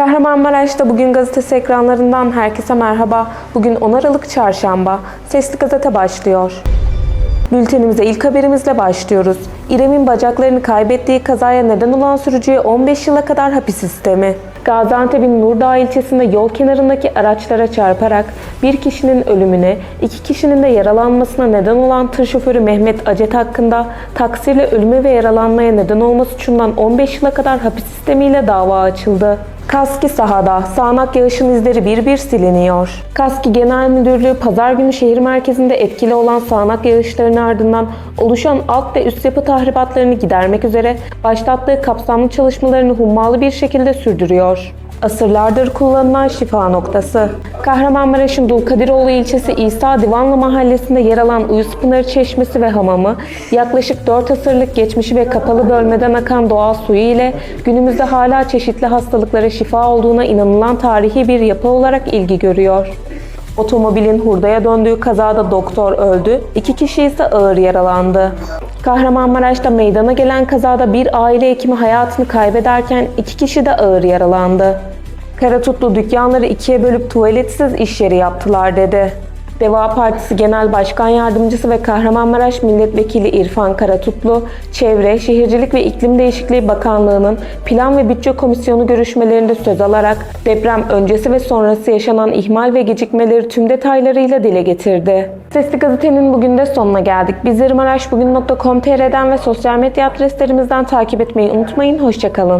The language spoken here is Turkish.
Kahramanmaraş'ta bugün gazetesi ekranlarından herkese merhaba. Bugün 10 Aralık Çarşamba. Sesli Gazete başlıyor. Bültenimize ilk haberimizle başlıyoruz. İrem'in bacaklarını kaybettiği kazaya neden olan sürücüye 15 yıla kadar hapis sistemi. Gaziantep'in Nurdağ ilçesinde yol kenarındaki araçlara çarparak bir kişinin ölümüne, iki kişinin de yaralanmasına neden olan tır şoförü Mehmet Acet hakkında taksirle ölüme ve yaralanmaya neden olma suçundan 15 yıla kadar hapis sistemiyle dava açıldı. Kaski sahada sağanak yağışın izleri bir bir siliniyor. Kaski Genel Müdürlüğü pazar günü şehir merkezinde etkili olan sağanak yağışların ardından oluşan alt ve üst yapı tahribatlarını gidermek üzere başlattığı kapsamlı çalışmalarını hummalı bir şekilde sürdürüyor. Asırlardır kullanılan şifa noktası. Kahramanmaraş'ın Dulkadiroğlu ilçesi İsa Divanlı mahallesinde yer alan Uyuspınar Çeşmesi ve hamamı yaklaşık 4 asırlık geçmişi ve kapalı bölmeden akan doğal suyu ile günümüzde hala çeşitli hastalıklara şifa olduğuna inanılan tarihi bir yapı olarak ilgi görüyor. Otomobilin hurdaya döndüğü kazada doktor öldü, iki kişi ise ağır yaralandı. Kahramanmaraş'ta meydana gelen kazada bir aile hekimi hayatını kaybederken iki kişi de ağır yaralandı. Karatutlu dükkanları ikiye bölüp tuvaletsiz iş yeri yaptılar dedi. Deva Partisi Genel Başkan Yardımcısı ve Kahramanmaraş Milletvekili İrfan Karatutlu, Çevre, Şehircilik ve İklim Değişikliği Bakanlığı'nın Plan ve Bütçe Komisyonu görüşmelerinde söz alarak deprem öncesi ve sonrası yaşanan ihmal ve gecikmeleri tüm detaylarıyla dile getirdi. Sesli Gazete'nin bugün de sonuna geldik. Bizleri maraşbugün.com.tr'den ve sosyal medya adreslerimizden takip etmeyi unutmayın. Hoşçakalın.